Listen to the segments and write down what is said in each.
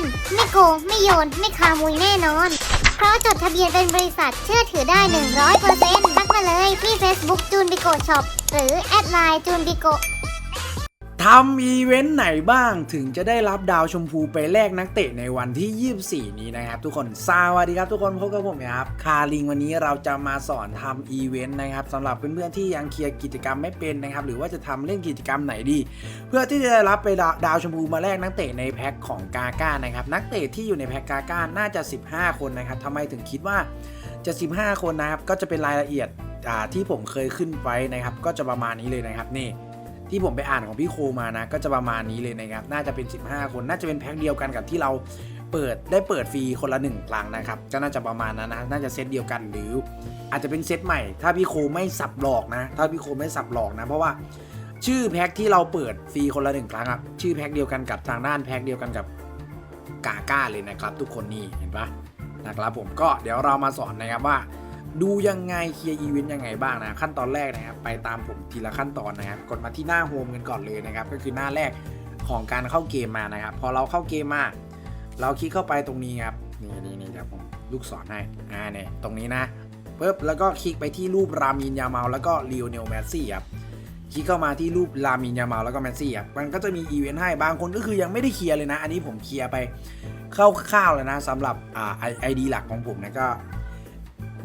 ง ไม่โยน ไม่คามุยแน่นอน เพราะจดทะเบียนเป็นบริษัทเชื่อถือได้ 100%ทักมาเลยที่ Facebook จูนบิโกช็อปหรือแอดไลน์จูนบิโก ทำอีเวนต์ไหนบ้างถึงจะได้รับดาวชมพูไปแลกนักเตะในวันที่ 24 นี้นะครับ ทุกคนสวัสดีครับ ทุกคนพบกับผมนะครับคาริงวันนี้เราจะมาสอนทำอีเวนต์นะครับสำหรับเพื่อนๆที่ยังเคลียร์กิจกรรมไม่เป็นนะครับ หรือว่าจะทำเล่นกิจกรรมไหนดี เพื่อที่จะได้รับไปดาดาวชมพูมาแลกนักเตะในแพ็คของกาก้านะครับนักเตะที่อยู่ในแพ็คกาก้าน่าจะ 15 คนนะครับทำไมถึงคิดว่าจะ 15 คนนะครับก็จะเป็นรายละเอียดที่ผมเคยขึ้นไว้นะครับ ก็จะประมาณนี้เลยนะครับนี่ ที่ผมไปอ่านของพี่โคมานะ ก็จะประมาณนี้เลยนะครับ น่าจะเป็น 15 คน น่าจะเป็นแพ็คเดียวกันกับที่เราเปิดได้เปิดฟรีคนละหนึ่งครั้งนะครับก็น่าจะประมาณนั้นนะ น่าจะเซตเดียวกันหรือ อาจจะเป็นเซตใหม่ ถ้าพี่โคไม่สับหลอกนะ ถ้าพี่โคไม่สับหลอกนะ เพราะว่าชื่อแพ็คที่เราเปิดฟรีคนละหนึ่งครั้งอะชื่อแพ็คเดียวกันกับทางด้านแพ็คเดียวกันกับกาก้าเลยนะครับ ทุกคนนี่เห็นปะนะครับผมก็เดี๋ยวเรามาสอนนะครับว่า ดูยังไงเคลียร์อีเวนต์ยังไงบ้างนะขั้นตอนแรกนะครับไปตามผมทีละขั้นตอนนะครับกดมาที่หน้าโฮมกันก่อนเลยนะครับก็คือหน้าแรกของการเข้าเกมมานะครับพอเราเข้าเกมมาเราคลิกเข้าไปตรงนี้ครับนี่นี่นี่เดี๋ยวผมลูกศรให้อ่าเนี่ยตรงนี้นะปุ๊บแล้วก็คลิกไปที่รูปรามินยาเมาแล้วก็ลีโอเนลแมสซี่ครับคลิกเข้ามาที่รูปรามินยาเมาแล้วก็แมสซี่ครับมันก็จะมีอีเวนต์ให้บางคนก็คือยังไม่ได้เคลียร์เลยนะ อันนี้ผมเคลียร์ไปคร่าวๆเลยนะสำหรับอ่าไอดีหลักของผมนะก็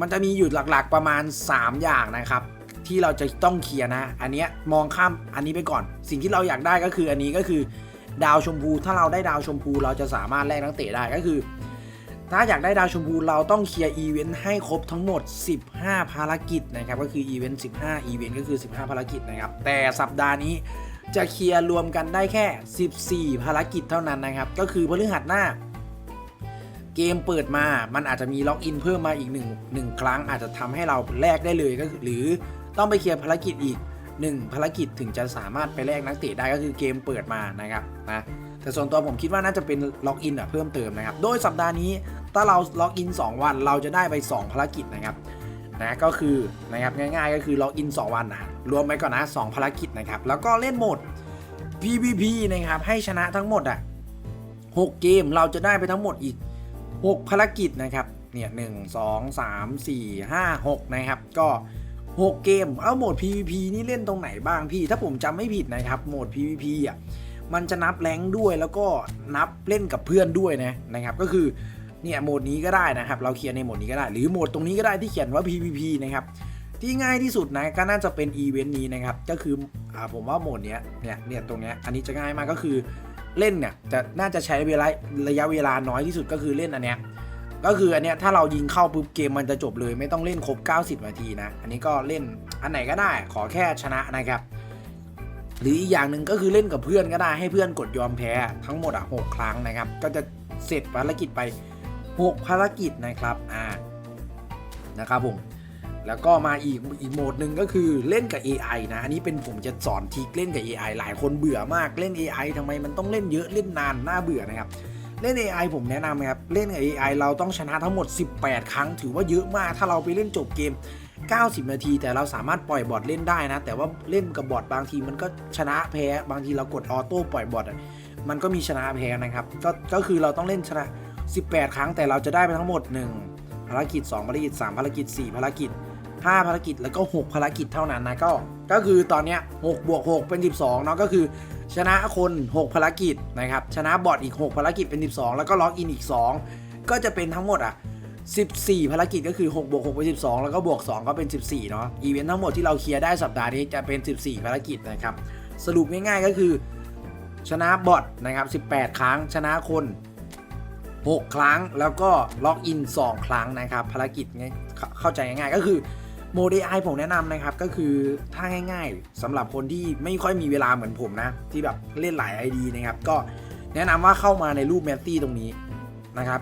มันจะมีอยู่หลักๆประมาณ 3 อย่างนะครับ ที่เราจะต้องเคลียร์นะ อันเนี้ยมองข้ามอันนี้ไปก่อน สิ่งที่เราอยากได้ก็คืออันนี้ก็คือดาวชมพูถ้าเราได้ดาวชมพูเราจะสามารถแลกนักเตะได้ก็คือ ถ้าอยากได้ดาวชมพูเราต้องเคลียร์อีเวนต์ให้ครบทั้งหมด 15 ภารกิจนะครับก็คืออีเวนต์15 อีเวนต์ก็คือ 15 ภารกิจนะครับแต่สัปดาห์นี้จะเคลียร์รวมกันได้แค่ 14 ภารกิจเท่านั้นนะครับ ก็คือพฤหัสหน้า เกมเปิดมา มันอาจจะมีล็อกอินเพิ่มมาอีก1 1ครั้ง อาจจะทำให้เราแลกได้เลยก็คือหรือต้องไปเคลียร์ภารกิจอีก 1 ภารกิจถึงจะสามารถไปแลกนักเตะได้ก็คือเกมเปิดมานะครับนะแต่ส่วนตัวผมคิดว่าน่าจะเป็นล็อกอินอะเพิ่มเติมนะครับ โดยสัปดาห์นี้ถ้าเราล็อกอิน 2 วันเราจะได้ไป 2 ภารกิจนะครับนะก็คือนะครับง่ายๆก็คือล็อกอิน 2 วันนะรวมไปก่อนนะ 2 ภารกิจนะครับแล้วก็เล่นโหมด PVP นะครับให้ชนะทั้งหมดอะ6เกมเราจะได้ไปทั้งหมดอีก 6 ภารกิจนะครับเนี่ยหนึ่งสองสามสี่ห้าหกนะครับ ก็6เกม เอาโหมด PVP นี่เล่นตรงไหนบ้างพี่ ถ้าผมจำไม่ผิดนะครับ โหมด PVP อะ มันจะนับแรงด้วยแล้วก็นับเล่นกับเพื่อนด้วยนะนะครับ ก็คือ เนี่ยโหมดนี้ก็ได้นะครับ เราเคลียร์ในโหมดนี้ก็ได้ หรือโหมดตรงนี้ก็ได้ที่เขียนว่า PVP นะครับ ที่ง่ายที่สุดนะก็น่าจะเป็นอีเวนต์นี้นะครับ ก็คืออผมว่าโหมดเนี้ย เนี่ย เนี่ยตรงเนี้ย อันนี้จะง่ายมากก็คือ เล่นเนี่ยจะน่าจะใช้เวลาระยะเวลาน้อยที่สุดก็คือเล่นอันเนี้ยก็คืออันเนี้ยถ้าเรายิงเข้าปุ๊บเกมมันจะจบเลย ไม่ต้องเล่นครบ 90 นาทีนะ อันนี้ก็เล่นอันไหนก็ได้ขอแค่ชนะนะครับ หรืออีกอย่างหนึ่งก็คือเล่นกับเพื่อนก็ได้ให้เพื่อนกดยอมแพ้ทั้งหมดอะหกครั้งนะครับ ก็จะเสร็จภารกิจไป 6 ภารกิจนะครับอ่านะครับผม แล้วก็มาอีกอีกโหมดหนึ่งก็คือเล่นกับ AI นะ อันนี้เป็นผมจะสอนทริกเล่นกับ AI หลายคนเบื่อมากเล่น AI ทำไมมันต้องเล่นเยอะเล่นนานน่าเบื่อนะครับเล่น AI ผมแนะนำครับ เล่น AI เราต้องชนะทั้งหมด 18 ครั้ง ถือว่าเยอะมาก ถ้าเราไปเล่นจบเกม 90 นาที แต่เราสามารถปล่อยบอทเล่นได้นะ แต่ว่าเล่นกับบอทบางทีมันก็ชนะแพ้ บางทีเรากดออโต้ปล่อยบอทมันก็มีชนะแพ้นะครับ ก็ก็คือเราต้องเล่นชนะ 18 ครั้งแต่เราจะได้ไปทั้งหมด 1 ภารกิจ 2 ภารกิจ 3 ภารกิจ 4 ภารกิจ 5ภารกิจแล้วก็ 6 ภารกิจเท่านั้นนะก็ ก็คือตอนนี้6บวก6เป็น 12เนาะก็คือ ชนะคน 6 ภารกิจนะครับชนะบอทอีก 6 ภารกิจเป็น 12 แล้วก็ล็อกอินอีก 2 ก็จะเป็นทั้งหมดอะ14 ภารกิจก็คือ6บวก6เป็น12 แล้วก็บวก 2 ก็เป็น 14 เนาะอีเวนต์ทั้งหมดที่เราเคลียร์ได้สัปดาห์นี้จะเป็น 14 ภารกิจนะครับสรุปง่ายๆก็คือ ชนะบอทนะครับ 18 ครั้ง ชนะคน 6 ครั้งแล้วก็ล็อกอิน 2 ครั้งนะครับ ภารกิจเข้าใจง่ายๆก็คือ โมเดลไอผมแนะนำนะครับ ก็คือถ้าง่ายๆสำหรับคนที่ไม่ค่อยมีเวลาเหมือนผมนะ ที่แบบเล่นหลาย ID นะครับ ก็แนะนำว่าเข้ามาในรูปแมตตี้ตรงนี้นะครับ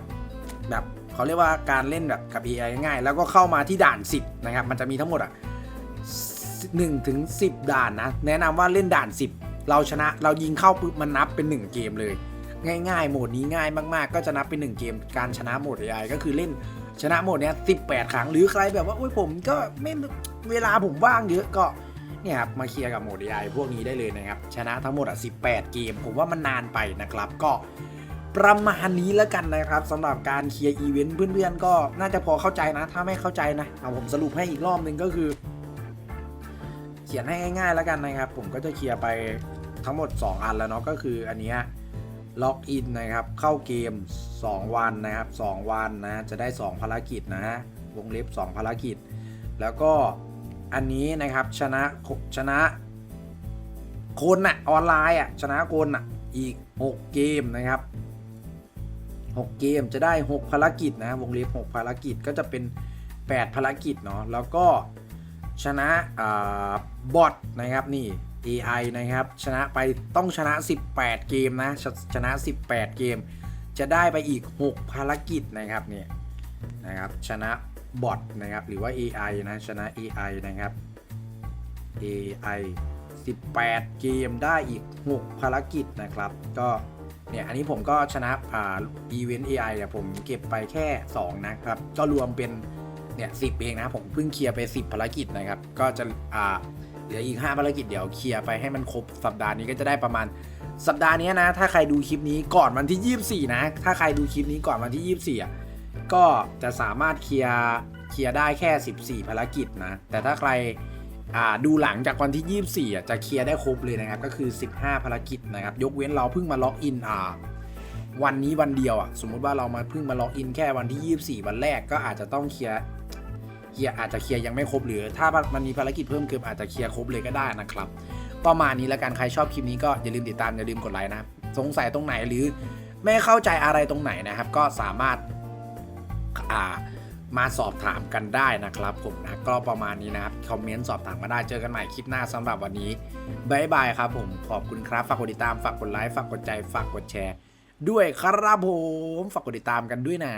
แบบเขาเรียกว่าการเล่นแบบกับ AI ง่ายๆแล้วก็เข้ามาที่ด่าน 10 นะครับ มันจะมีทั้งหมดอะ1ถึง10 ด่านนะ แนะนำว่าเล่นด่าน 10 เราชนะเรายิงเข้าปุ๊บมันนับเป็น 1 เกมเลย ง่ายๆโหมดนี้ง่ายมากๆ ก็จะนับเป็น 1 เกม การชนะโหมด AI ก็คือเล่น ชนะหมดเนี้ย18 ครั้ง หรือใครแบบว่าโอ้ยผมก็ไม่เวลาผมว่างเยอะก็เนี่ยครับมาเคลียร์กับโหมด AI พวกนี้ได้เลยนะครับ ชนะทั้งหมดอะ18 เกม ผมว่ามันนานไปนะครับ ก็ประมาณนี้แล้วกันนะครับสำหรับการเคลียร์อีเวนต์เพื่อนๆ ก็น่าจะพอเข้าใจนะ ถ้าไม่เข้าใจนะเอาผมสรุปให้อีกรอบหนึ่งก็คือ เขียนให้ง่ายๆแล้วกันนะครับ ผมก็จะเคลียร์ไปทั้งหมด 2 อันแล้วเนาะก็คืออันเนี้ยล็อกอินนะครับ เข้าเกม 2 วันนะครับ 2 วันนะจะได้ 2 ภารกิจนะฮะวงเล็บ 2 ภารกิจ แล้วก็อันนี้นะครับชนะชนะคนน่ะออนไลน์อะชนะคนน่ะอีก 6 เกมนะครับ 6 เกมจะได้ 6 ภารกิจนะวงเล็บ 6 ภารกิจก็จะเป็น 8 ภารกิจเนาะแล้วก็ชนะบอทนะครับนี่ AI นะครับ ชนะไปต้องชนะ 18 เกมนะชชนะ 18 เกม จะได้ไปอีก 6 ภารกิจนะครับเนี่ยนะครับชนะบอทนะครับหรือว่า AI นะชนะ AI นะครับ AI 18 เกมได้อีก 6 ภารกิจนะครับ ก็เนี่ยอันนี้ผมก็ชนะอ่าอีเวนต์ AI เนี่ยผมเก็บไปแค่ 2 นะครับ ก็รวมเป็นเนี่ยสิเองนะ ผมเพิ่งเคลียร์ไป 10 ภารกิจนะครับ ก็จะอ่า เหลืออีก 5 ภารกิจเดี๋ยวเคลียร์ไปให้มันครบสัปดาห์นี้ก็จะได้ประมาณสัปดาห์นี้นะ ถ้าใครดูคลิปนี้ก่อนวันที่ 24 นะ ถ้าใครดูคลิปนี้ก่อนวันที่ 24อะก็จะสามารถเคลียร์เคลียร์ได้แค่ 14 ภารกิจนะ แต่ถ้าใครดูหลังจากวันที่ 24อะจะเคลียร์ได้ครบเลยนะครับ ก็คือ 15 ภารกิจนะครับ ยกเว้นเราเพิ่งมาล็อกอินอ่าวันนี้วันเดียวอะ สมมุติว่าเรามาเพิ่งมาล็อกอินแค่วันที่ 24 วันแรกก็อาจจะต้องเคลียร์ เคลียร์อาจจะเคลียร์ยังไม่ครบหรือ ถ้ามันมีภารกิจเพิ่มเติมอาจจะเคลียร์ครบเลยก็ได้นะครับประมาณนี้แล้วกันใครชอบคลิปนี้ก็อย่าลืมติดตามอย่าลืมกดไลค์นะสงสัยตรงไหนหรือไม่เข้าใจอะไรตรงไหนนะครับ ก็สามารถอ่ามาสอบถามกันได้นะครับ ผมนะก็ประมาณนี้นะครับคอมเมนต์สอบถามมาได้เจอกันใหม่คลิปหน้าสำหรับวันนี้บายบายครับผมขอบคุณครับฝากกดติดตามฝากกดไลค์ฝากกดใจฝากกดแชร์ ด้วยครับผมฝากกดติดตามกันด้วยนะ